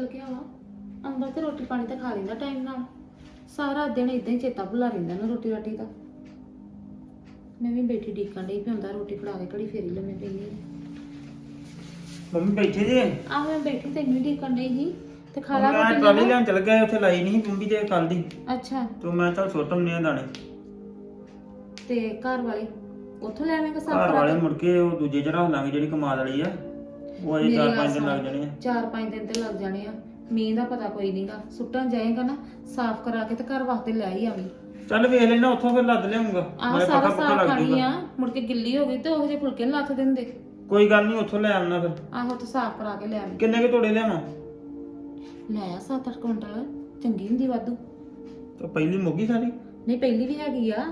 ਚਲ ਗਿਆ ਵਾ। ਆਉਂਦਾ ਤੇ ਰੋਟੀ ਪਾਣੀ ਤਾਂ ਖਾ ਲੈਂਦਾ ਟਾਈਮ ਨਾਲ। ਸਾਰਾ ਦਿਨ ਇਦਾਂ ਹੀ ਚੇਤਾ ਭੁਲਾ ਰਹਿੰਦਾ ਨਾ ਰੋਟੀ ਰਾਟੀ ਦਾ। ਮੈਂ ਵੀ ਬੈਠੀ ਡੀਕਣ ਡਈ ਵੀ ਹੁੰਦਾ ਰੋਟੀ ਫੜਾ ਕੇ ਘੜੀ ਫੇਰੀ ਲੰਮੇ ਪੈਂਦੀ ਮੰਮੀ ਬੈਠੇ ਜੇ? ਆਹ ਮੈਂ ਬੈਠੀ ਤੈਨੂੰ ਹੀ ਡੀਕਣ ਡਈ ਸੀ। ਤੇ ਖਾ ਲਾ ਮੈਂ ਰੋਟੀ ਟਰਾਲੀ ਨਾਲ। ਲੈਣ ਚਲ ਗਿਆ ਉੱਥੇ ਲਾਈ ਨਹੀਂ ਬੰਬੀ ਤੇ ਕੱਲ ਦੀ। ਅੱਛਾ। ਤੇ ਮੈਂ ਚੱਲ ਸੁੱਟ ਆਉਂਦੇ ਆ ਦਾਣੇ। ਤੇ ਘਰ ਵਾਲੇ ਉੱਥੋਂ ਲੈ ਆਵੇਂਗਾ ਸਾਫ਼ ਘਰ ਵਾਲੇ ਮੁੜ ਕੇ ਉਹ ਦੂਜੇ ਚ ਰੱਖ ਲਾਂਗੇ ਜਿਹੜੀ ਕਮਾਲ ਵਾਲੀ ਆ। ਉਹ ਅਜੇ ਮੇਰੀ 4-5 ਗੱਲ ਦਿਨ ਲੱਗ ਸੁਣ। ਜਾਣੇ ਆ। ਚਾਰ ਪੰਜ ਦਿਨ ਤੇ ਲੱਗ ਜਾਣੇ ਆ। ਮੀਂਹ ਦਾ ਪਤਾ ਕੋਈ ਨਹੀਂਗਾ ਸੁੱਟਣ ਜਾਏਗਾ ਨਾ ਸਾਫ਼ ਕਰਾ ਕੇ ਤੇ ਘਰ ਵਾਸਤੇ ਲੈ ਹੀ ਆਵੀਂ। ਚੱਲ ਵੇਖ ਲੈਣਾ ਉੱਥੋਂ ਫਿਰ ਲੱਦ ਲਿਆਉਂਗਾ। ਆਹ ਨਾਲੇ ਸਾਰਾ ਸਾਫ਼ ਲੱਗ ਖਾਣੀ ਆ। ਮੁੜ ਕੇ ਗਿੱਲੀ ਹੋ ਗਈ ਤੇ ਉਹੋ ਜਿਹੇ ਫੁਲਕੇ ਨੀ ਲੱਥ ਦਿੰਦੇ। ਕੋਈ ਗੱਲ ਨਹੀਂ ਉੱਥੋਂ ਲੈ ਆਉਣਾ ਫਿਰ। ਆਹੋ ਤੇ ਸਾਫ਼ ਕਰਾ ਕੇ ਲੈ ਆਵੀਂ। ਕਿੰਨੇ ਕੁ ਤੋੜੇ ਲਿਆਵਾਂ? ਲੈ ਆ 7-8 ਕੁਇੰਟਲ। ਚੰਗੀ ਹੁੰਦੀ ਵਾਧੂ। ਤੇ ਪਹਿਲੀ ਮੁੱਗੀ ਸਾਰੀ? ਨਹੀਂ ਪਹਿਲੀ ਵੀ ਹੈਗੀ ਆ।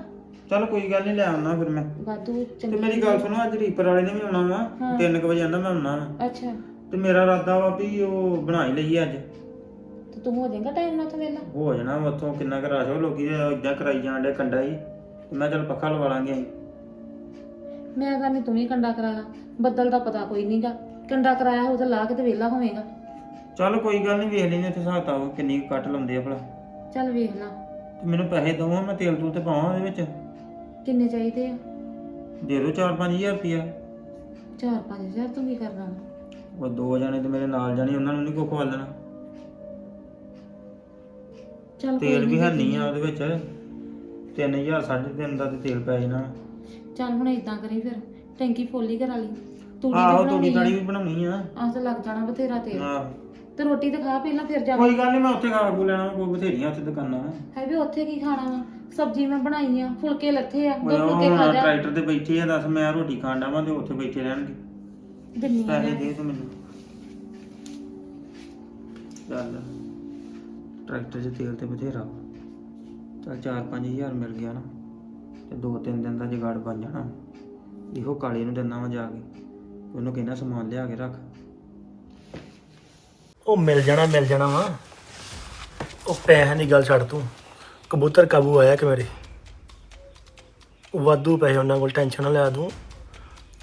ਚੱਲ ਕੋਈ ਗੱਲ ਨਹੀਂ ਲੈ ਆਉਣਾ ਫਿਰ ਮੈਂ। ਵਾਧੂ ਤੇ ਚੰਗੀ ਮੇਰੀ ਗੱਲ ਸੁਣੋ ਅੱਜ ਰੀਪਰ ਵਾਲੇ ਨੇ ਵੀ ਆਉਣਾ ਵਾ ਹਾਂ। 3 ਵਜੇ ਆਂਦਾ ਮੈਂ ਆਉਣਾ ਵਾ। ਅੱਛਾ। ਤੇ ਮੇਰਾ ਇਰਾਦਾ ਵਾ ਵੀ ਉਹ ਬਣਾ ਹੀ ਲਈਏ ਅੱਜ। ਤੇ ਤੂੰ ਹੋ ਜਾਏਗਾ ਟਾਈਮ ਨਾਲ ਤੇ ਵੇਲਾ? ਹੋ ਜਾਣਾ ਵਾ ਉੱਥੋਂ ਕਿੰਨਾ ਕੁ ਰਸ਼ ਹੋ ਲੋਕੀ ਇਦਾਂ ਕਰਾਈ ਜਾਣ ਡੇ ਕੰਡਾ ਹੀ। ਤੇ ਮੈਂ ਚੱਲ ਪੱਖਾ ਲਵਾ ਲਾਂਗੇ ਅਸੀਂ। ਮੈਂ ਕਹਿੰਦੀ ਤੂੰ ਵੀ ਕੰਡਾ ਕਰਾਇਆ ਬੱਦਲ ਦਾ ਪਤਾ ਕੋਈ ਨਹੀਂਗਾ ਕੰਡਾ ਕਰਾਇਆ ਹੋ ਤਾਂ ਲਾ ਕੇ ਤੇ ਵੇਲਾ ਹੋਵੇਗਾ। ਚੱਲ ਕੋਈ ਗੱਲ ਨਹੀਂ ਵੇਖ ਲੈਨੇ ਉੱਥੇ ਹਿਸਾਬ ਕਿਤਾਬ ਕਿੰਨੀ ਕੁ ਕੱਟ ਲਾਉਂਦੇ ਆ ਭਲਾ। ਚੱਲ ਵੇਖ ਲਾ। ਤੇ ਮੈਨੂੰ ਪੈਸੇ ਦਵੋ ਮੈਂ ਤੇਲ ਤੂਲ ਤੇ ਪਾਵਾਂ ਉਹਦੇ ਵਿੱਚ। ਕਿੰਨੇ ਚਾਹੀਦੇ ਆ? ਦੇ ਦਿਓ 4-5000 ਰੁਪਇਆ। 4-5000 ਤੂੰ ਕੀ ਕਰਨਾ ਵਾ? ਉਹ ਦੋ ਜਣੇ ਤੇ ਮੇਰੇ ਨਾਲ ਜਾਣੀ ਉਹਨਾਂ ਨੂੰ ਨਹੀਂ ਕੋ ਖਵਾ ਲੈਣਾ। ਚੱਲ ਤੇਲ ਵੀ ਹੈ ਨਹੀਂ ਆ ਉਹਦੇ ਵਿੱਚ। 3000 3.5 ਦਾ ਤੇ ਤੇਲ ਪੈ ਜਾਣਾ। ਚੱਲ ਹੁਣ ਇਦਾਂ ਕਰੀ ਫਿਰ ਟੈਂਕੀ ਫੁੱਲ ਕਰਾ ਲਈ। ਤੂੜੀ ਆਹੋ ਤੇ ਤੂੜੀ ਬਣਾਉਣੀ ਤਾੜੀ ਆ ਵੀ ਬਣਾਉਣੀ ਆ। ਆਹ ਤਾਂ ਲੱਗ ਜਾਣਾ ਬਥੇਰਾ ਤੇਲ। ਆਹ। ਤੇ ਰੋਟੀ ਤੇ ਖਾ ਪਹਿਲਾਂ ਫਿਰ ਜਾ ਕੋਈ ਗੱਲ ਨਹੀਂ ਮੈਂ ਉੱਥੇ ਖਾ ਕੋ ਲੈਣਾ ਕੋਈ ਬਥੇਰੀਆਂ ਉੱਥੇ ਦੁਕਾਨਾਂ। ਹੈ ਵੀ ਉੱਥੇ ਕੀ ਖਾਣਾ ਵਾ? ਸਬਜ਼ੀ ਮੈਂ ਬਣਾਈ ਆ ਫੁਲਕੇ ਲੱਥੇ ਆ ਦੋ ਫੁਲਕੇ ਖਾ ਹੁਣ ਜਾ। ਟਰੈਕਟਰ ਤੇ ਬੈਠੇ ਆ ਦੱਸ ਮੈਂ ਰੋਟੀ ਖਾਣ ਡਾਵਾਂ ਤੇ ਉੱਥੇ ਬੈਠੇ ਰਹਿਣਗੇ। ਦਿੰਨੀ ਆ। ਪੈਸੇ। ਦੇ ਤੂੰ ਮੈਨੂੰ। ਚੱਲ ਟਰੈਕਟਰ 'ਚ ਤੇਲ ਤੇ ਬਥੇਰਾ। ਵਾ। ਚੱਲ 4-5000 ਮਿਲ ਗਿਆ ਨਾ ਤੇ 2-3 ਦਿਨ ਦਾ ਜੁਗਾੜ ਬਣ ਜਾਣਾ। ਇਹੋ ਕਾਲੇ ਨੂੰ ਦਿੰਦਾ ਵਾ ਜਾ ਕੇ ਉਹਨੂੰ ਕਹਿੰਦਾ ਸਮਾਨ ਲਿਆ ਕੇ ਰੱਖ। ਉਹ ਮਿਲ ਜਾਣਾ ਮਿਲ ਜਾਣਾ ਵਾ। ਉਹ ਪੈਸਿਆਂ ਦੀ ਗੱਲ ਛੱਡ ਤੂੰ। ਕਬੂਤਰ ਕਾਬੂ ਆਇਆ ਕਿ ਮੇਰੇ ਵਾਧੂ ਪੈਸੇ ਉਹਨਾਂ ਕੋਲ ਟੈਨਸ਼ਨ ਨਾ ਲੈ ਤੂੰ।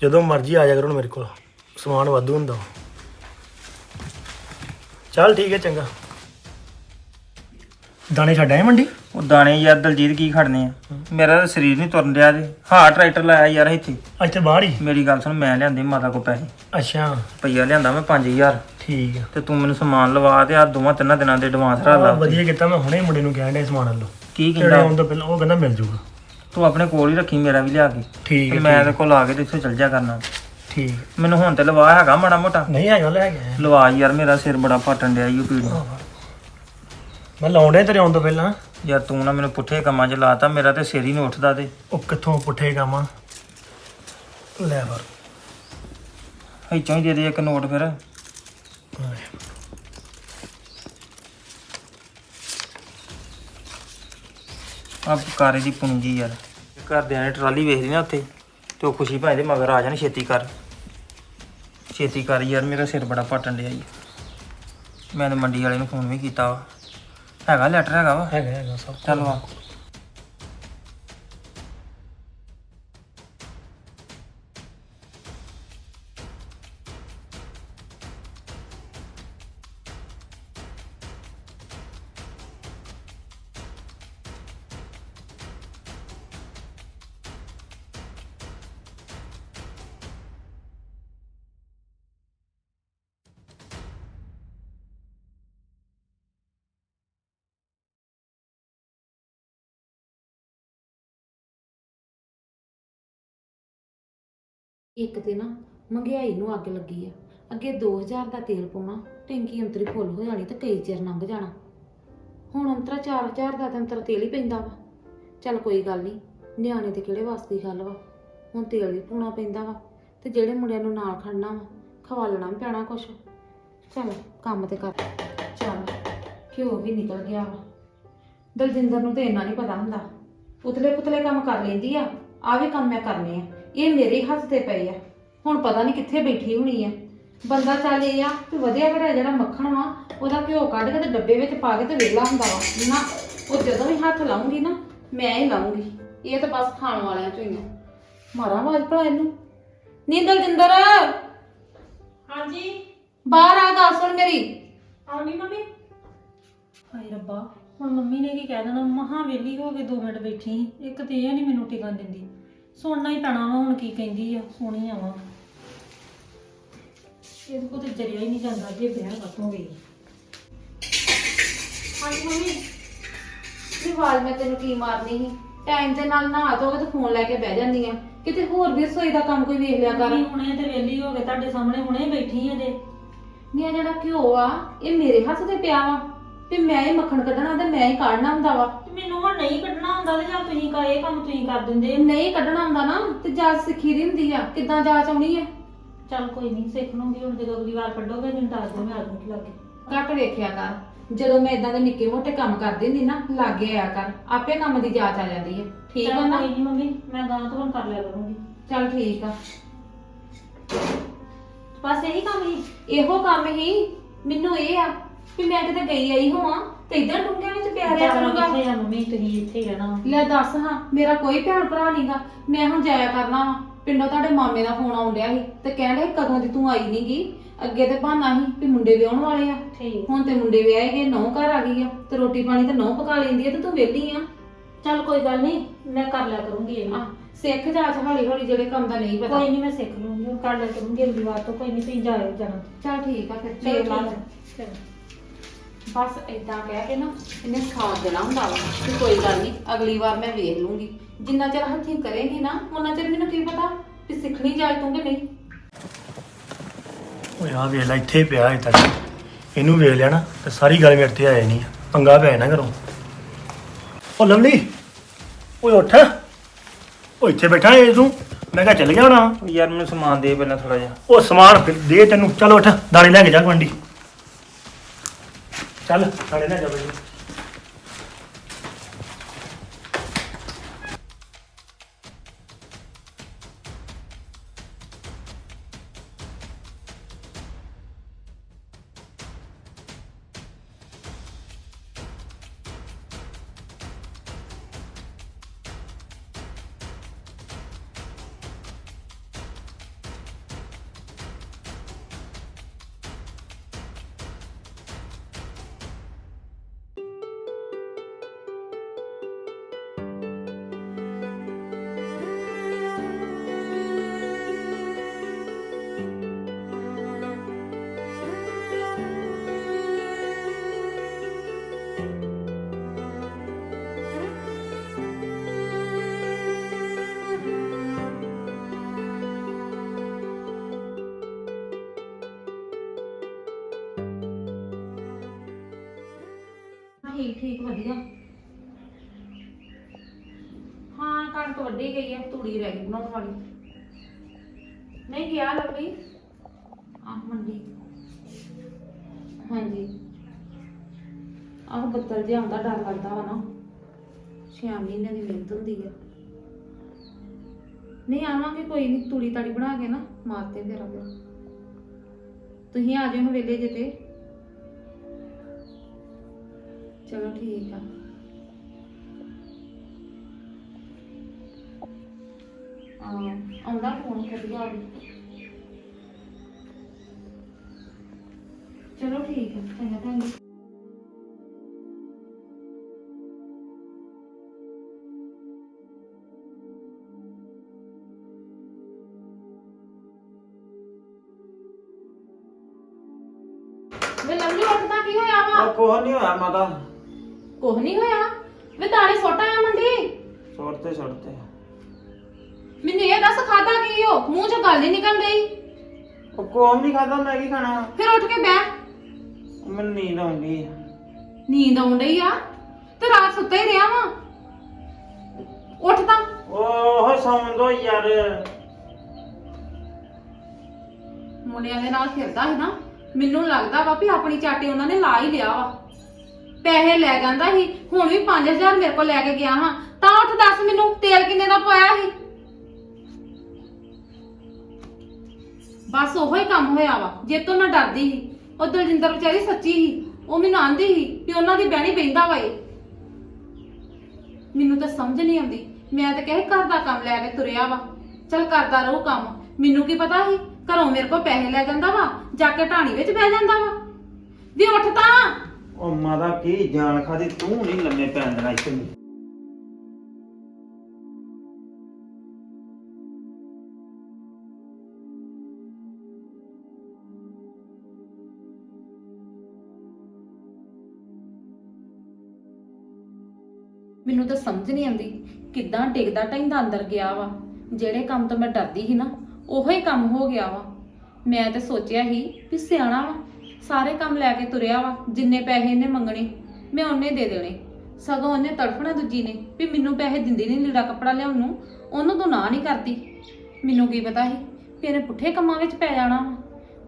ਜਦੋਂ ਮਰਜ਼ੀ ਆ ਜਾ ਕਰੋ ਮੇਰੇ ਕੋਲ। ਸਮਾਨ ਵਾਧੂ ਹੁੰਦਾ ਵਾ। ਚੱਲ ਠੀਕ ਹੈ, ਚੰਗਾ। ਦਾਣੇ ਛੱਡ ਆਏ ਮੰਡੀ? ਉਹ ਦਾਣੇ ਯਾਰ ਦਲਜੀਤ ਕੀ ਖੜਨੇ ਆ? ਮੇਰਾ ਤਾਂ ਸਰੀਰ ਨਹੀਂ ਤੁਰਨ ਡਿਆ ਤੇ ਹਾਂ ਟਰੈਕਟਰ ਲਾਇਆ ਯਾਰ ਇੱਥੇ। ਇੱਥੇ ਬਾਹਰ ਹੀ? ਮੇਰੀ ਗੱਲ ਸੁਣ ਮੈਂ ਲਿਆਂਦੇ ਮਾਤਾ ਕੋ ਪੈਸੇ। ਅੱਛਾ। ਪਈਆ ਲਿਆਂਦਾ ਮੈਂ 5000 ਠੀਕ ਆ। ਤੇ ਤੂੰ ਮੈਨੂੰ ਸਮਾਨ ਲਵਾ ਤੇ ਆ ਦੋਵਾਂ ਤਿੰਨਾਂ ਦਿਨਾਂ ਦੇ ਐਡਵਾਂਸ ਰੱਖ ਲਾ। ਵਧੀਆ ਕੀਤਾ ਮੈਂ ਹੁਣੇ ਮੁੰਡੇ ਨੂੰ ਕਹਿਣ ਡਿਆ ਸਮਾਨ ਲਓ ਕੀ ਕਹਿੰਦਾ? ਆਉਣ ਤੋਂ ਪਹਿਲਾਂ ਉਹ ਕਹਿੰਦਾ ਮਿਲ ਜੂਗਾ। ਤੂੰ ਆਪਣੇ ਕੋਲ ਹੀ ਰੱਖੀ ਮੇਰਾ ਵੀ ਲਿਆ ਕੇ। ਠੀਕ ਤੇ ਮੈਂ ਤੇ ਕੋਲ ਆ ਕੇ ਤੇ ਇੱਥੋਂ ਚੱਲ ਜਾ ਕਰਨਾ। ਠੀਕ। ਮੈਨੂੰ ਹੁਣ ਤੇ ਲਵਾ ਹੈਗਾ ਮਾੜਾ ਮੋਟਾ। ਨਹੀਂ ਹੈਗਾ ਲੈ ਗਿਆ ਲਵਾ ਯਾਰ ਮੇਰਾ ਸਿਰ ਬੜਾ ਫਾਟਣ ਡਿਆ ਓ ਪੀੜ। ਮੈਂ ਲਾਉਂਦੇ ਤੇਰੇ ਆਉਣ ਤੋਂ ਪਹਿਲਾਂ। ਯਾਰ ਤੂੰ ਨਾ ਮੈਨੂੰ ਪੁੱਠੇ ਕੰਮਾਂ 'ਚ ਲਾਤਾ ਮੇਰਾ ਤੇ ਸਿਰ ਹੀ ਨਹੀਂ ਉੱਠਦਾ ਤੇ। ਉਹ ਕਿੱਥੋਂ ਪੁੱਠੇ ਕੰਮ ਆ? ਲੈ ਵਰ ਇੱਚੋਂ ਹੀ ਦੇ ਦੇ ਇੱਕ ਨੋਟ ਫਿਰ। ਆ ਕਾਰੇ ਦੀ ਪੂੰਜੀ ਯਾਰ। ਘਰਦਿਆਂ ਨੇ ਟਰਾਲੀ ਵੇਖ ਲਈ ਨਾ ਉੱਥੇ ਤੇ ਉਹ ਖੁਸ਼ੀ ਭਾਈ ਦੇ ਮਗਰ ਆ ਜਾਣ ਛੇਤੀ ਕਰ। ਛੇਤੀ ਕਰ ਯਾਰ ਮੇਰਾ ਸਿਰ ਬੜਾ ਫਾਟਣ ਡਿਆ ਈ। ਮੈਂ ਤੇ ਮੰਡੀ ਵਾਲੇ ਨੂੰ ਫੋਨ ਵੀ ਕੀਤਾ ਵਾ। ਹੈਗਾ ਲੈਟਰ ਹੈਗਾ ਵਾ। ਹੈਗਾ ਹੈਗਾ ਸਭ। ਚੱਲ ਵਾ। ਇੱਕ ਤੇ ਨਾ ਮਹਿੰਗਾਈ ਨੂੰ ਅੱਗ ਲੱਗੀ ਆ। ਅੱਗੇ 2000 ਦਾ ਤੇਲ ਪਾਉਣਾ, ਟੈਂਕੀ ਅੰਤਰੀ ਫੁੱਲ ਹੋ ਜਾਣੀ ਤੇ ਕਈ ਚਿਰ ਲੰਘ ਜਾਣਾ। ਹੁਣ ਅੰਤਰਾ 4000 ਦਾ ਤਾਂ ਅੰਤਰਾ ਤੇਲ ਹੀ ਪੈਂਦਾ ਵਾ। ਚੱਲ ਕੋਈ ਗੱਲ ਨਹੀਂ ਨਿਆਣੇ ਤੇ ਕਿਹੜੇ ਵਾਸਤੇ ਗੱਲ ਵਾ? ਹੁਣ ਤੇਲ ਵੀ ਪਾਉਣਾ ਪੈਂਦਾ ਵਾ ਤੇ ਜਿਹੜੇ ਮੁੰਡਿਆਂ ਨੂੰ ਨਾਲ ਖੜਨਾ ਵਾ, ਖਵਾਲਣਾ ਵੀ ਪੈਣਾ ਕੁਛ। ਚੱਲ ਕੰਮ ਤੇ ਕਰ। ਚੱਲ, ਘਿਓ ਵੀ ਨਿਕਲ ਗਿਆ ਵਾ। ਦਲਜਿੰਦਰ ਨੂੰ ਤੇ ਇੰਨਾ ਨਹੀਂ ਪਤਾ ਹੁੰਦਾ। ਪੁਤਲੇ ਪੁਤਲੇ ਕੰਮ ਕਰ ਲੈਂਦੀ ਆ ਆ ਵੀ ਕੰਮ ਮੈਂ ਕਰਨੇ ਆ। ਇਹ ਮੇਰੇ ਹੱਥ ਤੇ ਪਏ ਆ। ਹੁਣ ਪਤਾ ਨਹੀਂ ਕਿੱਥੇ ਬੈਠੀ ਹੋਣੀ ਆ। ਬੰਦਾ ਚੱਲ ਇਹ ਆ ਕਿ ਵਧੀਆ ਘੜਿਆ ਜਿਹੜਾ ਮੱਖਣ ਵਾ ਉਹਦਾ ਘਿਓ ਕੱਢ ਕੇ ਤੇ ਡੱਬੇ ਵਿੱਚ ਪਾ ਕੇ ਤੇ ਵੇਲਾ ਹੁੰਦਾ ਵਾ। ਨਾ ਉਹ ਜਦੋਂ ਵੀ ਹੱਥ ਲਾਉਂਗੀ ਨਾ ਮੈਂ ਹੀ ਲਾਉਂਗੀ। ਇਹ ਤਾਂ ਬਸ ਖਾਣ ਵਾਲਿਆਂ ਚੋਂ ਹੀ ਆ। ਮਾਰਾਂ ਆਵਾਜ਼ ਭਲਾ ਇਹਨੂੰ? ਨੀ ਦਲਜਿੰਦਰ ਹਾਂਜੀ। ਬਾਹਰ ਆ ਗਾ ਸੁਣ ਮੇਰੀ। ਆਉਣੀ ਮੰਮੀ? ਹਾਏ ਰੱਬਾ ਹੁਣ ਮੰਮੀ ਨੇ ਕੀ ਕਹਿ ਦੇਣਾ? ਮਹਾ ਵੇਲੀ ਹੋ ਕੇ 2 ਮਿੰਟ ਬੈਠੀ। ਇੱਕ ਤੇ ਇਹ ਨਹੀਂ ਮੈਨੂੰ ਟਿਕਣ ਦਿੰਦੀ। ਸੁਣਨਾ ਹੀ ਪੈਣਾ ਵਾ ਹੁਣ ਕੀ ਕਹਿੰਦੀ ਆ ਸੁਣੀ ਆਵਾਂ ਇਹਦੇ ਕੋਲ ਤੇ ਜਰਿਆ ਹੀ ਨਹੀਂ ਜਾਂਦਾ ਜੇ ਵਿਆਹ ਕਦੋਂ ਗਈ ਹਾਂਜੀ ਮੰਮੀ ਇਹ ਆਵਾਜ਼ ਮੈਂ ਤੈਨੂੰ ਕੀ ਮਾਰਨੀ ਸੀ? ਟਾਈਮ ਦੇ ਨਾਲ ਨਹਾ ਧੋ ਕੇ ਤੇ ਫੋਨ ਲੈ ਕੇ ਬਹਿ ਜਾਂਦੀ ਆ। ਕਿਤੇ ਹੋਰ ਵੀ ਰਸੋਈ ਦਾ ਕੰਮ ਕੋਈ ਵੇਖ ਲਿਆ ਕਰ। ਹੁਣੇ ਤੇ ਵੇਲੀ ਹੋ ਕੇ ਤੁਹਾਡੇ ਸਾਹਮਣੇ ਹੁਣੇ ਬੈਠੀ ਆ ਜੇ। ਨਹੀਂ ਜਿਹੜਾ ਘਿਓ ਆ ਇਹ ਮੇਰੇ ਹੱਥ ਤੇ ਪਿਆ ਵਾ। ਤੇ ਮੈਂ ਹੀ ਮੱਖਣ ਕੱਢਣਾ ਤੇ ਮੈਂ ਹੀ ਕਾੜਨਾ ਹੁੰਦਾ ਵਾ। ਤੇ ਮੈਨੂੰ ਹੁਣ ਨਹੀਂ ਕੱਢਣਾ ਹੁੰਦਾ ਤੇ ਜਾਂ ਤੁਸੀਂ ਕਾ ਇਹ ਕੰਮ ਤੁਸੀਂ ਕਰ ਦਿੰਦੇ ਨਹੀਂ ਕੱਢਣਾ ਹੁੰਦਾ ਨਾ ਤੇ ਜਾਚ ਸਿੱਖੀ ਦੀ ਹੁੰਦੀ ਆ। ਕਿੱਦਾਂ ਜਾਚ ਆਉਣੀ ਆ? ਚੱਲ ਕੋਈ ਨਹੀਂ ਸਿੱਖ ਲੂੰਗੀ। ਹੁਣ ਜਦੋਂ ਅਗਲੀ ਵਾਰ ਕੱਢੋਗੇ ਮੈਨੂੰ ਦੱਸ ਦਿਓ ਮੈਂ ਆ ਜਾਊਂਗੀ ਲੱਗੇ। ਘੱਟ ਵੇਖਿਆ ਕਰ। ਜਦੋਂ ਮੈਂ ਇਦਾਂ ਦੇ ਨਿੱਕੇ ਮੋਟੇ ਕੰਮ ਕਰਦੀ ਹੁੰਦੀ ਨਾ ਲਾਗੇ ਆਇਆ ਕਰ। ਆਪੇ ਕੰਮ ਦੀ ਜਾਚ ਆ ਜਾਂਦੀ ਹੈ ਠੀਕ ਆ ਨਾ? ਕੋਈ ਨਹੀਂ ਮੰਮੀ ਮੈਂ ਗਾਂ ਤੋਂ ਹੁਣ ਕਰ ਲਿਆ ਕਰੂੰਗੀ। ਚੱਲ ਠੀਕ ਆ। ਬਸ ਇਹੀ ਕੰਮ ਹੀ। ਇਹੋ ਕੰਮ ਹੀ। ਮੈਨੂੰ ਇਹ ਆ ਵੀ ਮੈਂ ਕਿਤੇ ਗਈ ਆਈ ਹੋਵਾਂ। ਤੇ ਇਦਾਂ ਡੂੰਘਿਆਂ ਵਿੱਚ ਪਿਆ ਜਾਣਾ ਕਰੂੰਗਾ। ਕਿੱਥੇ ਆ ਮੰਮੀ ਤੁਸੀਂ ਇੱਥੇ ਹੀ ਰਹਿਣਾ ਲੈ ਦੱਸ ਹਾਂ ਮੇਰਾ ਕੋਈ ਭੈਣ ਭਰਾ ਨਹੀਂਗਾ ਮੈਂ ਹੁਣ ਜਾਇਆ ਕਰਨਾ ਵਾ। ਪਿੰਡੋਂ ਤੁਹਾਡੇ ਮਾਮੇ ਦਾ ਫੋਨ ਆਉਣ ਡਿਆ ਸੀ ਤੇ ਕਹਿਣ ਡਿਆ ਸੀ ਕਦੋਂ ਦੀ ਤੂੰ ਆਈ ਨਹੀਂਗੀ ਅੱਗੇ ਤੇ ਬਹਾਨਾ ਸੀ ਵੀ ਮੁੰਡੇ ਵਿਆਹਣ ਵਾਲੇ ਆ। ਠੀਕ। ਹੁਣ ਤੇ ਮੁੰਡੇ ਵਿਆਹੇ ਗਏ ਨੌ ਘਰ ਆ ਗਈ ਆ। ਤੇ ਰੋਟੀ ਪਾਣੀ ਤੇ ਨੌ ਪਕਾ ਲੈਂਦੀ ਆ ਤੇ ਤੂੰ ਵਿਹਲੀ ਆ। ਚੱਲ ਕੋਈ ਗੱਲ ਨਹੀਂ ਮੈਂ ਕਰ ਲਿਆ ਕਰੂੰਗੀ ਇਹ। ਆਹ, ਸਿੱਖ ਜਾਚ ਹੌਲੀ ਹੌਲੀ ਜਿਹੜੇ ਕੰਮ ਦਾ ਨਹੀਂ ਪਤਾ। ਕੋਈ ਨਹੀਂ ਮੈਂ ਸਿੱਖ ਲੂੰਗੀ ਕਰ ਲਿਆ ਕਰੂੰਗੀ ਅਗਲੀ ਵਾਰ ਤੋਂ ਕੋਈ ਨਹੀਂ ਤੁਸੀਂ ਜਾਇਓ ਜਾਣਾ। ਚੱਲ ਠੀਕ ਆ ਫਿਰ ਚਲੋ ਲਾ ਠੀਕ। ਚਲੋ। ਬਸ ਏਦਾਂ ਕਹਿ ਕੇ ਨਾ ਇਹਨੇ ਸਾਥ ਦੇਣਾ ਹੁੰਦਾ ਵਾ ਕਿ ਕੋਈ ਗੱਲ ਨਹੀਂ ਅਗਲੀ ਵਾਰ ਮੈਂ ਵੇਖ ਲੂੰਗੀ। ਜਿੰਨਾ ਚਿਰ ਹੱਥੀਂ ਕਰੇਗੀ ਨਾ ਉਹਨਾਂ ਚਿਰ ਮੈਨੂੰ ਕੀ ਪਤਾ ਕਿ ਸਿੱਖਣੀ ਜਾਏ ਤੂੰ ਕਿ ਨਹੀਂ। ਓਏ ਆ ਵੇਖ ਲੈ ਇੱਥੇ ਪਿਆ ਹੈ ਤੱਕ। ਇਹਨੂੰ ਵੇਖ ਲਿਆ ਨਾ ਤੇ ਸਾਰੀ ਗੱਲ ਮੇਰੇ ਤੇ ਆ ਜਾਣੀ ਆ। ਪੰਗਾ ਪੈ ਨਾ ਕਰੋ ਓ ਲਵਲੀ! ਓਏ ਉੱਠ। ਓ ਇੱਥੇ ਬੈਠਾ ਏ ਤੂੰ। ਮੈਂ ਕਿਹਾ ਚੱਲ ਗਿਆ ਹੋਣਾ। ਯਾਰ ਮੈਨੂੰ ਸਮਾਨ ਦੇ ਪਹਿਲਾਂ ਥੋੜਾ ਜਿਹਾ। ਉਹ ਸਮਾਨ ਫਿਰ ਦੇ ਤੈਨੂੰ। ਚੱਲ ਉੱਠ ਦਾਣੇ ਲੈ ਕੇ ਜਾ ਗਵੰਡੀ ਚੱਲ ਦਾਣੇ ਲੈ ਜਾ ਬਈ ਠੀਕ ਠੀਕ, ਵਧੀਆ। ਹਾਂ, ਕਣਕ ਵੱਢੀ ਗਈ ਹੈ ਤੂੜੀ ਰਹਿ ਗਈ ਬਣਾਉਣ ਵਾਲੀ। ਨਹੀਂ, ਗਿਆ ਲੱਭੀ ਆਹ, ਮੰਡੀ। ਹਾਂਜੀ। ਆਹ ਬੱਦਲ ਜਿਹਾ ਆਉਂਦਾ, ਡਰ ਲੱਗਦਾ ਵਾ ਨਾ। ਛਿਆ ਮਹੀਨੇ ਦੀ ਮਿਹਨਤ ਹੁੰਦੀ ਆ। ਨਹੀਂ, ਆਵਾਂਗੇ, ਕੋਈ ਨਹੀਂ, ਤੂੜੀ ਤਾੜੀ ਬਣਾ ਕੇ ਨਾ ਮਾਰਤੇ ਫੇਰਾ ਫਿਰ ਤੁਸੀਂ ਆ ਜਾਓ ਵੇਲੇ ਜੇ ਤੇ ਚਲੋ ਠੀਕ ਆ। ਹਾਂ ਆਉਂਦਾ ਫੋਨ ਵਧੀਆ ਵੀ ਚਲੋ ਠੀਕ ਹੈ ਚੰਗਾ ਭੈਣ ਜੀ। ਵੇ ਲੰਮੀ ਉੱਠਦਾ ਕੀ ਹੋਇਆ ਵਾ? ਕੋਹ ਨਹੀਂ ਹੋਇਆ ਮਾਤਾ। ਕੁਝ ਨਹੀਂ ਹੋਇਆ? ਵੇ ਦਾਣੇ ਸੁੱਟ ਆਇਆ ਮੰਡੀ। ਛੋੜਤੇ ਛੋੜਤੇ ਮੈਨੂੰ ਇਹ ਦੱਸ ਖਾਦਾ ਕੀ ਹੋ ਮੂੰਹ ਚੋਂ ਗੱਲ ਹੀ ਨਿਕਲ ਗਈ ਉਹ ਕੋਹ ਨਹੀਂ ਖਾਦਾ ਮੈਂ ਕੀ ਖਾਣਾ? ਫਿਰ ਉੱਠ ਕੇ ਬਹਿ। ਮੈਨੂੰ ਨੀਂਦ ਆਉਂਦੀ ਆ। ਨੀਂਦ ਆਉਣ ਡਈ ਆ? ਤੇ ਰਾਤ ਸੁੱਤਾ ਹੀ ਰਿਹਾ ਵਾ। ਉੱਠ ਤਾਂ। ਓਹ ਸੌਂ ਦੋ ਯਾਰ। ਮੁੰਡਿਆਂ ਦੇ ਨਾਲ ਫਿਰਦਾ ਸੀ ਨਾ ਮੈਨੂੰ ਲੱਗਦਾ ਵਾ ਵੀ ਆਪਣੀ ਚਾਟੀ ਉਹਨਾਂ ਨੇ ਲਾ ਹੀ ਲਿਆ ਵਾ। ਪੈਸੇ ਲੈ ਜਾਂਦਾ ਸੀ, ਹੁਣ ਵੀ 5000 ਮੇਰੇ ਕੋਲ ਲੈ ਕੇ ਗਿਆ ਹਾਂ। ਤਾਂ ਉੱਠ ਦੱਸ ਮੈਨੂੰ, ਤੇਲ ਕਿੰਨੇ ਦਾ ਪਾਇਆ ਸੀ? ਬਸ ਉਹੋ ਹੀ ਕੰਮ ਹੋਇਆ ਵਾ, ਜੇ ਤੋਂ ਮੈਂ ਡਰਦੀ ਸੀ। ਉਹ ਦਲਜਿੰਦਰ ਵਿਚਾਰੀ ਸੱਚੀ ਸੀ, ਉਹ ਮੈਨੂੰ ਆਂਦੀ ਸੀ ਵੀ ਉਹਨਾਂ ਦੀ ਬਹਿਣੀ ਪੈਂਦਾ ਵਾ ਇਹ। ਮੈਨੂੰ ਤਾਂ ਸਮਝ ਨਹੀਂ ਆਉਂਦੀ, ਮੈਂ ਤਾਂ ਕਹੇ ਘਰ ਦਾ ਕੰਮ ਲੈ ਕੇ ਤੁਰਿਆ ਵਾ। ਚਲ ਕਰਦਾ ਰਹੂ ਕੰਮ, ਮੈਨੂੰ ਕੀ ਪਤਾ ਸੀ, ਘਰੋਂ ਮੇਰੇ ਕੋਲ ਪੈਸੇ ਲੈ ਜਾਂਦਾ ਵਾ, ਜਾ ਕੇ ਢਾਣੀ ਵਿੱਚ ਬਹਿ ਜਾਂਦਾ ਵਾ। ਵੀ ਉੱਠ ਤਾਂ! ਉਹ ਮਾਦਾ ਕੀ ਜਾਨ ਖਾਦੀ, ਤੂੰ ਨਹੀਂ ਲੰਮੇ ਪੈਣ ਦੇਣਾ ਇੱਥੇ। ਨੂੰ। ਮੈਨੂੰ ਤਾਂ ਸਮਝ ਨਹੀਂ ਆਉਂਦੀ ਕਿੱਦਾਂ ਡਿੱਗਦਾ ਢੈਂਦਾ ਅੰਦਰ ਗਿਆ ਵਾ। ਜਿਹੜੇ ਕੰਮ ਤੋਂ ਮੈਂ ਡਰਦੀ ਸੀ ਨਾ, ਉਹੋ ਹੀ ਕੰਮ ਹੋ ਗਿਆ ਵਾ। ਮੈਂ ਤਾਂ ਸੋਚਿਆ ਸੀ ਵੀ ਸਿਆਣਾ ਵਾ। ਸਾਰੇ ਕੰਮ ਲੈ ਕੇ ਤੁਰਿਆ ਵਾ, ਜਿੰਨੇ ਪੈਸੇ ਇਹਨੇ ਮੰਗਣੇ, ਮੈਂ ਉਹਨੇ ਦੇ ਦੇਣੇ। ਸਗੋਂ ਉਹਨੇ ਤੜਫਣਾ ਦੂਜੀ ਨੇ ਵੀ ਮੈਨੂੰ ਪੈਸੇ ਦਿੰਦੀ ਨਹੀਂ ਲੀੜਾ ਕੱਪੜਾ ਲਿਆਉਣ ਨੂੰ, ਉਹਨੂੰ ਤੂੰ ਨਾ ਨਹੀਂ ਕਰਦੀ। ਮੈਨੂੰ ਕੀ ਪਤਾ ਸੀ ਵੀ ਇਹਨੇ ਪੁੱਠੇ ਕੰਮਾਂ ਵਿੱਚ ਪੈ ਜਾਣਾ ਵਾ।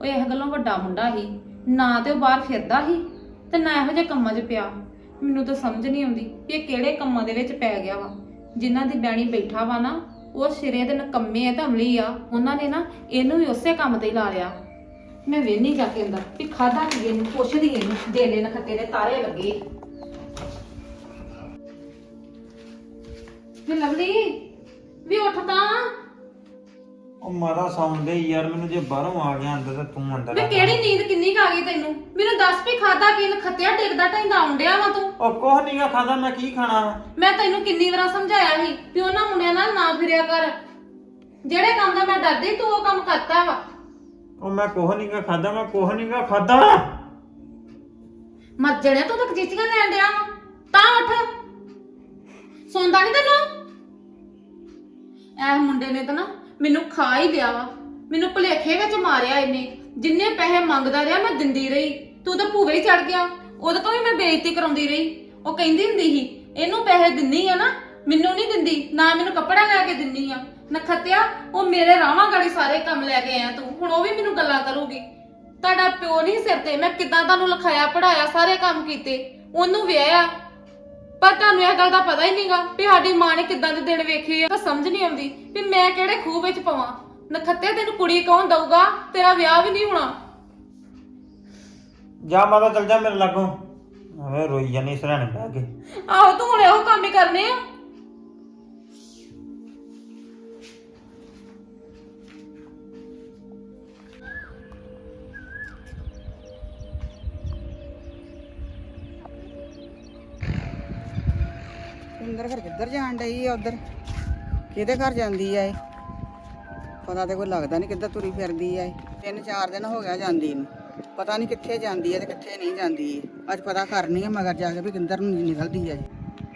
ਉਹ ਇਹ ਗੱਲੋਂ ਵੱਡਾ ਮੁੰਡਾ ਸੀ, ਨਾ ਤੇ ਉਹ ਬਾਹਰ ਫਿਰਦਾ ਸੀ, ਤੇ ਨਾ ਇਹੋ ਜਿਹੇ ਕੰਮਾਂ 'ਚ ਪਿਆ। ਮੈਨੂੰ ਤਾਂ ਸਮਝ ਨਹੀਂ ਆਉਂਦੀ ਵੀ ਇਹ ਕਿਹੜੇ ਕੰਮਾਂ ਦੇ ਵਿੱਚ ਪੈ ਗਿਆ ਵਾ। ਜਿਨ੍ਹਾਂ ਦੀ ਬੈਣੀ ਬੈਠਾ ਵਾ ਨਾ, ਉਹ ਸਿਰੇ ਦੇ ਨਕੰਮੇ ਆ ਤੇ ਅਮਲੀ ਆ, ਉਹਨਾਂ ਨੇ ਨਾ ਇਹਨੂੰ ਵੀ ਉਸੇ ਕੰਮ ਤੇ ਹੀ ਲਾ ਲਿਆ। ਮੈਂ ਵੇਹਨੀ ਜਾ ਕੇ ਅੰਦਰ ਵੀ ਖਾਦਾ ਕੀ ਇਹਨੂੰ ਪੁੱਛਦੀ ਇਹਨੂੰ ਦੇਲੇ ਨਖੱਤੇ ਦੇ ਤਾਰੇ ਲੱਗੇ। ਵੀ ਲਵਲੀ ਵੀ ਉੱਠ ਤਾਂ। ਉਹ ਮਾਦਾ ਸੌਂਦੇ ਹੀ ਯਾਰ ਮੈਨੂੰ ਜੇ ਬਾਹਰੋਂ ਆ ਗਿਆ ਅੰਦਰ ਤੇ ਤੂੰ ਅੰਦਰ ਆ। ਕਿਹੜੀ ਨੀਂਦ ਕਿੰਨੀ ਕੁ ਆ ਗਈ ਤੈਨੂੰ? ਮੈਨੂੰ ਦੱਸ ਵੀ ਖਾਦਾ ਕੀ ਨਖੱਤਿਆ ਡਿੱਗਦਾ ਢੈਂਦਾ ਆਉਂਦਿਆ ਵਾ ਤੂੰ। ਉਹ ਕੁਛ ਨਹੀਂਗਾ ਖਾਦਾ ਮੈਂ ਕੀ ਖਾਣਾ? ਮੈਂ ਤੈਨੂੰ ਕਿੰਨੀ ਵਾਰ ਸਮਝਾਇਆ ਸੀ ਵੀ ਉਹਨਾਂ ਮੁੰਡਿਆਂ ਨਾਲ ਨਾ ਫਿਰਿਆ ਕਰ। ਜਿਹੜੇ ਕੰਮ ਦਾ ਮੈਂ ਡਰਦੀ ਤੂੰ ਉਹ ਕੰਮ ਕਰਤਾ ਵਾ। ਉਹ ਮੈਂ ਕੁਛ ਨਹੀਂਗਾ ਖਾਦਾ ਮੈਂ ਕੁਛ ਨਹੀਂਗਾ ਖਾਦਾ ਮਰ ਜਣਿਆ, ਤੂੰ ਤਾਂ ਕਚੀਚੀਆਂ ਲੈਣ ਡਿਆ ਵਾ। ਤਾਂ ਉੱਠ। ਸੌਂਦਾ ਨਹੀਂ ਤੈਨੂੰ? ਇਹ ਮੁੰਡੇ ਨੇ ਤਾਂ ਨਾ ਮੈਨੂੰ ਖਾ ਹੀ ਲਿਆ ਵਾ। ਮੈਨੂੰ ਭੁਲੇਖੇ ਵਿੱਚ ਮਾਰਿਆ ਇਹਨੇ। ਜਿੰਨੇ ਪੈਸੇ ਮੰਗਦਾ ਰਿਹਾ, ਮੈਂ ਦਿੰਦੀ ਰਹੀ। ਤੂੰ ਤਾਂ ਭੂਵੇ ਹੀ ਚੜ ਗਿਆ। ਉਹਦੇ ਤੋਂ ਵੀ ਮੈਂ ਬੇਇੱਜ਼ਤੀ ਕਰਾਉਂਦੀ ਰਹੀ। ਉਹ ਕਹਿੰਦੀ ਹੁੰਦੀ ਸੀ, ਇਹਨੂੰ ਪੈਸੇ ਦਿੰਨੀ ਆ ਨਾ। ਮੈਨੂੰ ਨਹੀਂ ਦਿੰਦੀ ਨਾ ਮੈਨੂੰ ਕੱਪੜਾ ਲੈ ਕੇ ਦਿੰਨੀ ਆ। ਨਖੱਤਿਆ ਉਹ ਮੇਰੇ ਰਾਵਾਂ ਗਾੜੀ ਸਾਰੇ ਕੰਮ ਲੈ ਕੇ ਆਇਆ ਤੂੰ। ਹੁਣ ਉਹ ਵੀ ਮੈਨੂੰ ਗੱਲਾਂ ਕਰੂਗੀ। ਤੁਹਾਡਾ ਪਿਓ ਨਹੀਂ ਸਿਰ ਤੇ ਮੈਂ ਕਿੱਦਾਂ ਤੁਹਾਨੂੰ ਲਿਖਾਇਆ ਪੜਾਇਆ ਸਾਰੇ ਕੰਮ ਕੀਤੇ। ਉਹਨੂੰ ਵਿਆਹਿਆ। ਪਰ ਤੁਹਾਨੂੰ ਇਹ ਗੱਲ ਦਾ ਪਤਾ ਹੀ ਨਹੀਂਗਾ ਵੀ ਸਾਡੀ ਮਾਂ ਨੇ ਕਿੱਦਾਂ ਦੇ ਦਿਨ ਵੇਖੇ ਆ। ਤਾਂ ਸਮਝ ਨਹੀਂ ਆਉਂਦੀ ਵੀ ਮੈਂ ਕਿਹੜੇ ਖੂਹ ਵਿੱਚ ਪਵਾਂ। ਨਖੱਤੇ ਤੈਨੂੰ ਕੁੜੀ ਕੌਣ ਦਊਗਾ? ਤੇਰਾ ਵਿਆਹ ਵੀ ਨਹੀਂ ਹੋਣਾ। ਜਾ ਮਾਦਾ ਚਲ ਜਾ ਮੇਰੇ ਲਾਗੋਂ। ਐਵੇਂ ਰੋਈ ਜਾਨੀ ਸਰਾਣੇ ਬਹਿ ਕੇ। ਆਹੋ ਤੂੰ ਹੁਣ ਇਹੋ ਕੰਮ ਹੀ ਕਰਨੇ ਆ। ਇੰਦਰ ਘਰ ਕਿੱਧਰ ਜਾਣ ਡਈ ਆ ਉਧਰ? ਕਿਹਦੇ ਘਰ ਜਾਂਦੀ ਆ ਇਹ? ਪਤਾ ਤੇ ਕੋਈ ਲੱਗਦਾ ਨਹੀਂ ਕਿੱਧਰ ਤੁਰੀ ਫਿਰਦੀ ਆ ਇਹ। ਤਿੰਨ ਚਾਰ ਦਿਨ ਹੋ ਗਿਆ ਜਾਂਦੀ ਨੂੰ। ਪਤਾ ਨਹੀਂ ਕਿੱਥੇ ਜਾਂਦੀ ਆ ਤੇ ਕਿੱਥੇ ਨਹੀਂ ਜਾਂਦੀ ਅੱਜ ਪਤਾ ਕਰਨੀ ਆ ਮਗਰ ਜਾ ਕੇ ਵੀ ਕਿੱਧਰ ਨੂੰ ਨਿਕਲਦੀ ਆ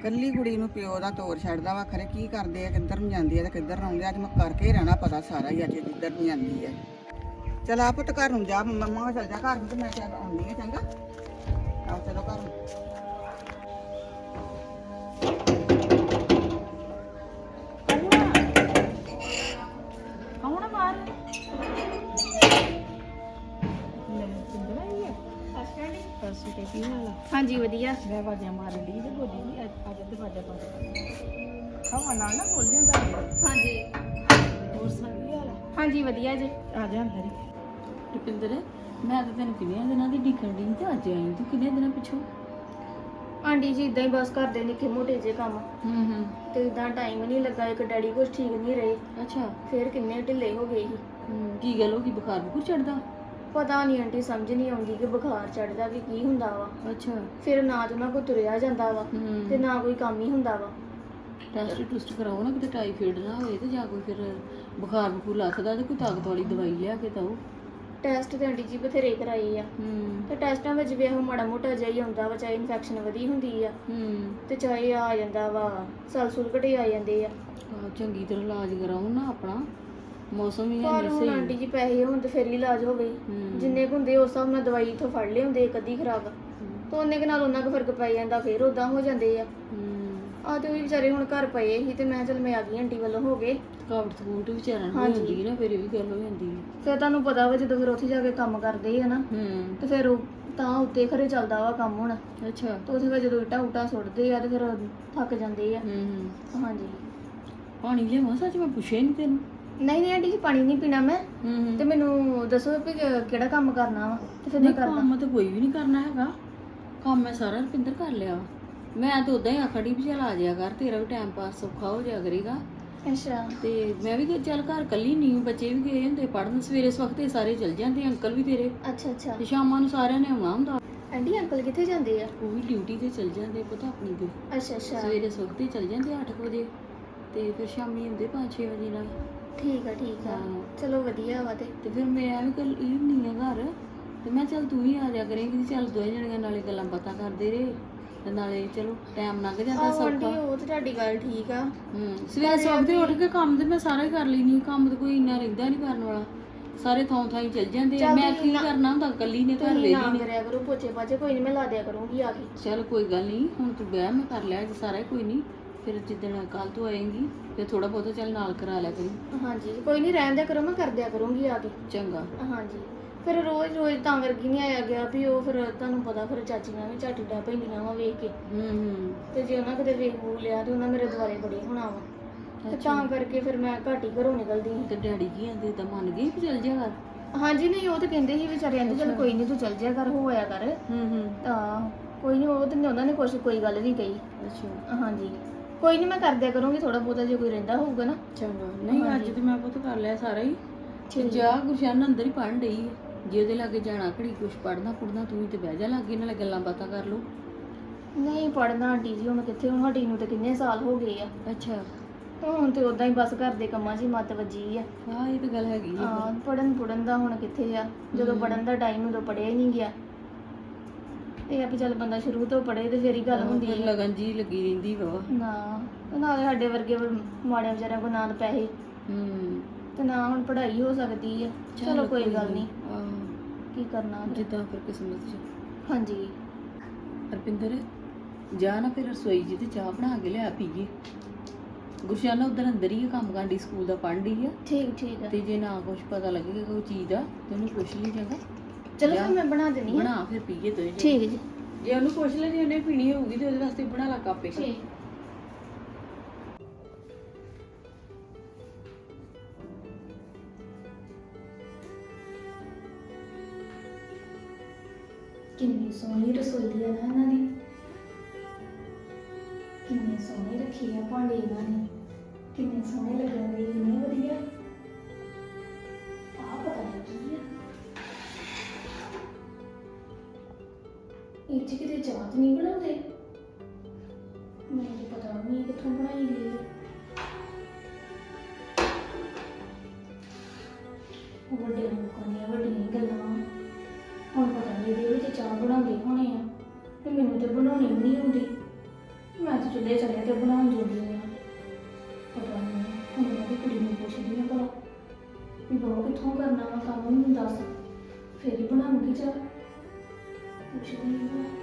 ਕੱਲੀ ਕੁੜੀ ਨੂੰ ਪਿਓ ਦਾ ਤੋਰ ਛੱਡਦਾ ਵਾ, ਖਰੇ ਕੀ ਕਰਦੇ ਆ, ਕਿੱਧਰ ਨੂੰ ਜਾਂਦੀ ਆ ਤੇ ਕਿੱਧਰ ਨੂੰ ਆਉਂਦੀ ਆ। ਅੱਜ ਮੈਂ ਕਰਕੇ ਹੀ ਰਹਿਣਾ ਪਤਾ ਸਾਰਾ ਹੀ ਅੱਜ ਕਿੱਧਰ ਨੂੰ ਜਾਂਦੀ ਆ ਚਲ ਆ ਪੁੱਤ ਘਰ ਨੂੰ ਜਾ, ਮੰਮਾ ਚੱਲ ਜਾ ਘਰ ਨੂੰ ਤੇ ਮੈਂ ਚੱਲ ਆਉਂਦੀ ਆ, ਚੰਗਾ? ਆਓ ਚਲੋ ਘਰ ਨੂੰ। ਹਾਂਜੀ ਵਧੀਆ। ਮੈਂ ਆਵਾਜ਼ਾਂ ਮਾਰਨ ਦੀ ਤੇ ਬੋਲੀ ਨਹੀਂ ਅੱਜ ਤੇ ਆਵਾਜ਼ਾਂ ਪਾ ਖਾਵਾ ਨਾਲ ਨਾ ਬੋਲ ਜਾਂਦਾ ਹਾਂਜੀ। ਹੋਰ ਕੀ ਹਾਲ ਆ? ਹਾਂਜੀ ਵਧੀਆ ਜੀ। ਆ ਜਾ ਅੰਦਰ ਹੀ। ਰੁਪਿੰਦਰ ਮੈਂ ਤਾਂ ਤੈਨੂੰ ਕਿੰਨੇ ਦਿਨਾਂ ਦੀ ਡਿੱਕਣ ਦੀ ਤੇ ਅੱਜ ਆਈ ਤੂੰ ਕਿੰਨੇ ਦਿਨਾਂ ਪਿੱਛੋਂ? ਆਂਟੀ ਜੀ ਇਦਾਂ ਹੀ ਬਸ ਕਰਦੇ ਨਿੱਕੇ ਮੋਟੇ ਜੇ ਕੰਮ। ਹੂੰ ਹੂੰ। ਤੇ ਇਦਾਂ ਟਾਈਮ ਨਹੀਂ ਲੱਗਾ ਇੱਕ ਡੈਡੀ ਕੁਝ ਠੀਕ ਨਹੀਂ ਰਹੇ। ਅੱਛਾ। ਫਿਰ ਕਿੰਨੇ ਢਿੱਲੇ ਹੋ ਗਏ ਸੀ। ਹੂੰ, ਕੀ ਗੱਲ ਹੋ ਗਈ? ਬੁਖਾਰ ਬੁਖਾਰ ਚੜਦਾ ਪਤਾ ਨਹੀਂ ਆਂਟੀ ਸਮਝ ਨਹੀਂ ਆਉਂਦੀ ਕਿ ਬੁਖਾਰ ਚੜਦਾ ਕਿ ਕੀ ਹੁੰਦਾ ਵਾ। ਅੱਛਾ। ਫਿਰ ਨਾ ਤਾਂ ਉਹਨਾਂ ਕੋ ਤੁਰਿਆ ਜਾਂਦਾ ਵਾ ਹੂੰ। ਤੇ ਨਾ ਕੋਈ ਕੰਮ ਹੀ ਹੁੰਦਾ ਵਾ। ਟੈਸਟ ਟੁਸਟ ਕਰਾਓ ਨਾ ਕਿਤੇ ਟਾਈਫਾਇਡ ਨਾ ਹੋਏ ਤੇ ਜਾਂ ਕੋਈ ਫਿਰ ਬੁਖਾਰ ਬੁਖੂਰ ਲੱਥਦਾ ਤੇ ਕੋਈ ਤਾਕਤ ਵਾਲੀ ਦਵਾਈ ਲਿਆ ਕੇ ਦਓ। ਟੈਸਟ ਤੇ ਆਂਟੀ ਜੀ ਬਥੇਰੇ ਕਰਾਏ ਆ। ਹੂੰ। ਤੇ ਟੈਸਟਾਂ ਵਿੱਚ ਵੀ ਇਹੋ ਮਾੜਾ ਮੋਟਾ ਜਿਹਾ ਹੀ ਆਉਂਦਾ ਵਾ ਚਾਹੇ ਇਨਫੈਕਸ਼ਨ ਵਧੀ ਹੁੰਦੀ ਆ ਹੂੰ। ਤੇ ਚਾਹੇ ਆ ਜਾਂਦਾ ਵਾ ਸਲ ਸੁਲ ਘਟੇ ਆ ਜਾਂਦੇ ਆ। ਆਹ, ਚੰਗੀ ਤਰ੍ਹਾਂ ਇਲਾਜ ਕਰਾਓ ਨਾ ਆਪਣਾ। ਮੌਸਮ ਵੀ ਹੈ ਪਰ ਨਹੀਂ ਹੁਣ ਆਂਟੀ ਸਹੀ ਜੀ ਪੈਸੇ ਹੋਣ ਤੇ ਫਿਰ ਹੀ ਇਲਾਜ ਹੋਵੇ ਹੂੰ। ਜਿੰਨੇ ਕੁ ਹੁੰਦੇ ਉਸ ਹਿਸਾਬ ਨਾਲ ਦਵਾਈ ਇਥੋਂ ਫੜ ਲਿਆਉਂਦੇ ਅੱਧੀ ਖਰਾਬ ਤਾਂ ਉਹਨੇ ਕੁ ਨਾਲ ਉਹਨਾਂ ਕੁ ਫ਼ਰਕ ਪੈ ਜਾਂਦਾ ਫਿਰ ਉਦਾਂ ਹੋ ਜਾਂਦੇ ਆ। ਹੂੰ। ਆ ਤੇ ਉਹ ਵੀ ਵਿਚਾਰੇ ਹੁਣ ਘਰ ਪਏ ਸੀ ਤੇ ਮੈਂ ਚਲ ਮੈਂ ਆ ਗਈ ਆਂਟੀ ਵੱਲੋਂ ਹੋ ਗਏ। ਥਕਾਵਟ ਥਕੂਟ ਵਿਚਾਰਨ ਹੋ ਹਾਂਜੀ। ਜਾਂਦੀ ਹੈ ਨਾ ਫਿਰ ਇਹ ਵੀ ਗੱਲ ਹੋ ਜਾਂਦੀ ਹੈ। ਫਿਰ ਤੁਹਾਨੂੰ ਪਤਾ ਵਾ ਜਦੋਂ ਫਿਰ ਉੱਥੇ ਜਾ ਕੇ ਕੰਮ ਕਰਦੇ ਆ ਨਾ ਹੂੰ। ਤੇ ਫਿਰ ਉਹ ਤਾਂ ਉੱਤੇ ਖਰੇ ਚੱਲਦਾ ਵਾ ਕੰਮ ਹੁਣ। ਅੱਛਾ। ਤੇ ਉੱਥੇ ਫਿਰ ਜਦੋਂ ਇੱਟਾਂ ਉਟਾ ਸੁੱਟਦੇ ਆ ਤੇ ਫਿਰ ਥੱਕ ਜਾਂਦੇ ਆ। ਹੂੰ ਹੂੰ। ਹਾਂਜੀ। ਪਾਣੀ ਲਿਆਵਾਂ ਸੱਚ ਮੈਂ ਪੁੱਛਿਆ ਨਹੀਂ ਤੈਨੂੰ। ਨਹੀਂ ਨਹੀਂ ਆਂਟੀ ਜੀ ਪਾਣੀ ਨਹੀਂ ਪੀਣਾ ਮੈਂ। ਹੂੰ ਹੂੰ। ਤੇ ਮੈਨੂੰ ਦੱਸੋ ਵੀ ਕਿ- ਕਿਹੜਾ ਕੰਮ ਕਰਨਾ ਵਾ ਤੇ ਫਿਰ ਮੈਂ ਨਹੀਂ ਕਰਦਾ। ਕੰਮ ਤਾਂ ਕੋਈ ਵੀ ਨਹੀਂ ਕਰਨਾ ਹੈਗਾ। ਕੰਮ ਮੈਂ ਸਾਰਾ ਰੁਪਿੰਦਰ ਕਰ ਲਿਆ ਵਾ। ਮੈਂ ਤਾਂ ਉਦਾਂ ਹੀ ਆਖੜੀ ਵੀ ਚੱਲ ਆ ਜਾਇਆ ਕਰ ਤੇਰਾ ਵੀ ਟਾਈਮ ਪਾਸ ਸੌਖਾ ਹੋ ਜਾਇਆ ਕਰੇਗਾ। ਅੱਛਾ। ਤੇ ਮੈਂ ਵੀ ਕਿਹਾ ਚੱਲ ਘਰ ਕੱਲੀ ਨਹੀਂ ਬੱਚੇ ਵੀ ਗਏ ਹੁੰਦੇ ਪੜਨ ਸਵੇਰੇ ਇਸ ਵਕਤ ਇਹ ਸਾਰੇ ਚਲ ਜਾਂਦੇ ਅੰਕਲ ਵੀ ਤੇਰੇ। ਅੱਛਾ ਅੱਛਾ। ਤੇ ਸ਼ਾਮਾਂ ਨੂੰ ਸਾਰਿਆਂ ਨੇ ਆਉਣਾ ਹੁੰਦਾ। ਆਂਟੀ ਅੰਕਲ ਕਿੱਥੇ ਜਾਂਦੇ ਆ? ਉਹ ਵੀ ਡਿਊਟੀ ਤੇ ਚਲ ਜਾਂਦੇ ਪਤਾ ਆਪਣੀ ਤੇ। ਅੱਛਾ ਅੱਛਾ। ਸਵੇਰੇ ਸੁਖਤੇ ਚਲ ਜਾਂਦੇ 8 ਵਜੇ। ਤੇ ਫਿਰ ਸ਼ਾਮੀ ਆਉਂਦੇ 5-6 ਵਜੇ ਨਾਲ। ਠੀਕ ਆ ਠੀਕ ਆ। ਹਾਂ। ਚਲੋ ਵਧੀਆ ਵਾ ਤੇ। ਤੇ ਫਿਰ ਮੈਂ ਵੀ ਕੱਲ ਇਹ ਨਹੀਂ ਆ ਘਰ ਤੇ ਮੈਂ ਚੱਲ ਤੂੰ ਹੀ ਆ ਜਾ ਕਰੇਂਗੀ ਚੱਲ ਦੋਏ ਜਣੀਆਂ ਨਾਲੇ ਗੱਲਾਂ ਬਾਤਾਂ ਕਰਦੇ ਰਹੇ ਤੇ ਨਾਲੇ ਚਲੋ ਟਾਈਮ ਲੰਘ ਜਾਂਦਾ ਆਹੋ ਆਂਟੀ ਸੌਖਾ। ਉਹ ਤੇ ਤੁਹਾਡੀ ਗੱਲ ਠੀਕ ਆ। ਹੂੰ ਸਵੇਰੇ ਸੁਖਤੇ ਉੱਠ ਕੇ ਕੰਮ ਤੇ ਮੈਂ ਸਾਰਾ ਹੀ ਕਰ ਲੈਣੀ ਕੰਮ ਤੇ ਕੋਈ ਇੰਨਾ ਰਹਿੰਦਾ ਨਹੀਂ ਕਰਨ ਵਾਲਾ। ਸਾਰੇ ਥਾਂ ਥਾਂ ਹੀ ਚੱਲ ਜਾਂਦੇ ਆ। ਚੱਲ ਮੈਂ ਕੀ ਕਰਨਾ ਹੁੰਦਾ ਕੱਲੀ ਨੇ ਘਰ ਤੁਸੀਂ ਵੇਲੀ ਨਾ ਨੇ। ਕਰਿਆ ਕਰੋ ਪੋਚੇ ਪਾਚੇ ਕੋਈ ਨਹੀਂ ਮੈਂ ਲਾ ਦਿਆ ਕਰੂੰਗੀ ਆ ਕੇ। ਚੱਲ ਕੋਈ ਗੱਲ ਨਹੀਂ ਹੁਣ ਤੂੰ ਬਹਿ ਮੈਂ ਕਰ ਲਿਆ ਅੱਜ ਸਾਰਾ ਹੀ ਕੋਈ ਨਹੀਂ ਫਿਰ ਜਿੱਦਣ ਕੱਲ ਤੋਂ ਆਏਂਗੀ ਫਿਰ ਥੋੜਾ ਬਹੁਤਾ ਚੱਲ ਨਾਲ ਕਰਾ ਲਿਆ ਕਰੀ। ਹਾਂਜੀ ਕੋਈ ਨਹੀਂ ਰਹਿਣ ਦਿਆ ਕਰੋ ਮੈਂ ਕਰ ਦਿਆ ਕਰੂੰਗੀ ਆ ਕੇ। ਚੰਗਾ। ਹਾਂਜੀ ਫਿਰ ਰੋਜ਼ ਰੋਜ਼ ਤਾਂ ਵਰਗੀ ਨਹੀਂ ਆਇਆ ਗਿਆ ਵੀ ਉਹ ਫਿਰ ਤੁਹਾਨੂੰ ਪਤਾ ਫਿਰ ਚਾਚੀਆਂ ਵੀ ਝੱਟ ਡਾ ਪੈਂਦੀਆਂ ਵਾ ਵੇਖ ਕੇ। ਹੂੰ ਹੂੰ। ਤੇ ਜੇ ਉਹਨਾਂ ਕਿਤੇ ਵੇਖ ਵੂ ਲਿਆ ਤੇ ਉਹਨਾਂ ਮੇਰੇ ਦੁਆਲੇ ਬੜੇ ਹੋਣਾ ਵਾ। ਤੇ ਤਾਂ ਕਰਕੇ ਫਿਰ ਮੈਂ ਘੱਟ ਘਰੋਂ ਨਿਕਲਦੀ ਸੀ ਤੇ ਡੈਡੀ ਕੀ ਆਂਦੇ ਤਾਂ ਮੰਨ ਗਈ ਵੀ ਚੱਲ ਜਾ ਕਰ? ਹਾਂਜੀ ਨਹੀਂ ਉਹ ਤਾਂ ਕਹਿੰਦੇ ਸੀ ਵਿਚਾਰੇ ਕਹਿੰਦੇ ਚਲ ਕੋਈ ਨਹੀਂ ਤੂੰ ਚੱਲ ਜਿਆ ਕਰ ਹੋ ਆਇਆ ਕਰ। ਹੂੰ ਹੂੰ। ਤਾਂ ਕੋਈ ਨਹੀਂ ਉਹ ਤੇ ਉਹਨਾਂ ਨੇ ਕੁਛ ਕੋਈ ਗੱਲ ਨਹੀਂ ਕਹੀ। ਅੱਛਾ। ਹਾਂਜੀ। ਕੋਈ ਨਹੀਂ ਮੈਂ ਕਰ ਦਿਆ ਕਰੂੰਗੀ ਥੋੜਾ ਬਹੁਤਾ ਜੇ ਕੋਈ ਰਹਿੰਦਾ ਹੋਊਗਾ ਨਾ। ਚੰਗਾ। ਨਹੀਂ ਅੱਜ ਤੇ ਮੈਂ ਪੁੱਤ ਕਰ ਲਿਆ ਸਾਰਾ ਹੀ। ਤੇ ਜਾ ਗੁਸ਼ਨ ਅੰਦਰ ਹੀ ਪੜ੍ਹਨ ਡਈ ਹੈ ਜੇ ਉਹਦੇ ਲਾਗੇ ਜਾਣਾ ਘੜੀ ਕੁਛ ਪੜਨਾ ਪੜਨਾ ਤੂੰ ਹੀ ਤੇ ਬਹਿ ਜਾ ਲਾਗੇ ਨਾਲੇ ਗੱਲਾਂ ਬਾਤਾਂ ਕਰ ਲਓ। ਨਹੀਂ ਪੜਨਾ ਆਂਟੀ ਜੀ ਹੁਣ ਕਿੱਥੇ ਹੁਣ ਸਾਡੀ ਨੂੰ ਤੇ ਕਿੰਨੇ ਸਾਲ ਹੋ ਗਏ ਆ। ਅੱਛਾ। ਹੁਣ ਤੇ ਉਦਾਂ ਹੀ ਬਸ ਘਰ ਦੇ ਕੰਮਾਂ 'ਚ ਹੀ ਮੱਤ ਵੱਜੀ ਆ। ਹਾਂ ਇਹ ਤਾਂ ਗੱਲ ਹੈਗੀ ਹੈ ਹਾਂ ਪੜਨ ਪੁੜਨ ਦਾ ਹੁਣ ਕਿੱਥੇ ਆ? ਜਦੋਂ ਪੜਨ ਦਾ ਟਾਈਮ ਉਦੋਂ ਪੜਿਆ ਹੀ ਨਹੀਂ ਗਿਆ। ਇਹ ਆ ਵੀ ਚੱਲ ਬੰਦਾ ਸ਼ੁਰੂ ਤੋਂ ਪੜੇ ਤੇ ਫੇਰ ਹੀ ਗੱਲ ਹੁੰਦੀ ਹੈ। ਲਗਨ ਜੀ ਲੱਗੀ ਰਹਿੰਦੀ ਵਾ। ਨਾ ਤੇ ਨਾਲੇ ਸਾਡੇ ਵਰਗੇ ਮਾੜੇ ਵਿਚਾਰਿਆਂ ਕੋਲ ਨਾ ਤਾਂ ਪੈਸੇ। ਹੂੰ। ਤੇ ਨਾ ਹੁਣ ਪੜ੍ਹਾਈ ਹੋ ਸਕਦੀ ਆ ਚਲੋ ਕੋਈ ਗੱਲ ਨਹੀਂ ਆਹੋ, ਕੀ ਕਰਨਾ ਫਿਰ। ਜਿੱਦਾਂ ਫਿਰ ਕਿਸਮਤ ਚ। ਹਾਂਜੀ। ਰਪਿੰਦਰ ਜਾ ਨਾ ਫਿਰ ਰਸੋਈ ਜੀ ਤੇ ਚਾਹ ਬਣਾ ਕੇ ਲਿਆ ਪੀਏ। ਗੁਰਸ਼ਾਨਾ ਉਧਰ ਅੰਦਰ ਹੀ ਆ, ਕੰਮ ਕਰਦੀ ਸਕੂਲ ਦਾ ਪੜ੍ਹਦੀ ਆ। ਠੀਕ ਠੀਕ ਆ। ਤੇ ਜੇ ਨਾ ਕੁਝ ਪਤਾ ਲੱਗੇਗਾ ਕੋਈ ਚੀਜ਼ ਦਾ ਤੇ ਉਹਨੂੰ ਪੁੱਛ ਲਈ ਚੰਗਾ। ਚਲੋ। ਫਿਰ ਮੈਂ ਬਣਾ ਦਿੰਨੀ ਆ। ਬਣਾ ਫਿਰ ਪੀਏ ਜਣੇ। ਠੀਕ ਹੈ ਜੀ। ਜੇ ਉਹਨੂੰ ਪੁੱਛ ਲੈ ਜੇ ਉਹਨੇ ਪੀਣੀ ਹੋਊਗੀ ਤੇ ਉਹਦੇ ਵਾਸਤੇ ਬਣਾ ਲਾ ਕਾਪੇ ਠੀਕ। ਕਿੰਨੀ ਸੋਹਣੀ ਰਸੋਈ ਆ ਨਾ ਇਹਨਾਂ ਦੀ। ਕਿੰਨੇ ਸੋਹਣੇ ਰੱਖੇ ਆ ਭਾਂਡੇ ਇਹਨਾਂ ਨੇ। ਕਿੰਨੇ ਸੋਹਣੇ ਲੱਗਣ ਦੇ ਵਧੀਆ। ਇਹ 'ਚ ਕਿਤੇ ਚਾਹ ਤਾਂ ਨਹੀਂ ਬਣਾਉਂਦੇ? ਮੈਨੂੰ ਤਾਂ ਪਤਾ ਵੀ ਨਹੀਂ ਕਿੱਥੋਂ ਬਣਾਈ ਗਈ ਹੈ ਵੱਡੇ ਲੋਕਾਂ ਦੀਆਂ ਵੱਡੀਆਂ ਗੱਲਾਂ। ਵਾਂ। ਹੁਣ ਪਤਾ ਨਹੀਂ ਇਹਦੇ ਵਿੱਚ ਚਾਹ ਬਣਾਉਂਦੇ ਹੋਣੇ ਆ ਤੇ ਮੈਨੂੰ ਤੇ ਬਣਾਉਣੀ ਵੀ ਨਹੀਂ ਆਉਂਦੀ। ਮੈਂ ਤਾਂ ਚੁੱਲ੍ਹੇ ਚੱਲੇ ਤੇ ਬਣਾਉਣ ਜੋਗੀ ਆ। ਪਤਾ ਨਹੀਂ ਹੁਣ ਮੈਂ ਵੀ ਕੁੜੀ ਨੂੰ ਪੁੱਛਦੀ ਆ ਭਲਾ ਵੀ ਬਹੁ ਕਿੱਥੋਂ ਕਰਨਾ ਵਾ ਕੰਮ, ਮੈਨੂੰ ਦੱਸ। ਫਿਰ ਹੀ ਬਣਾਉਂਗੀ ਚਾਹ। ਪੁੱਛਦੀ ਹਾਂ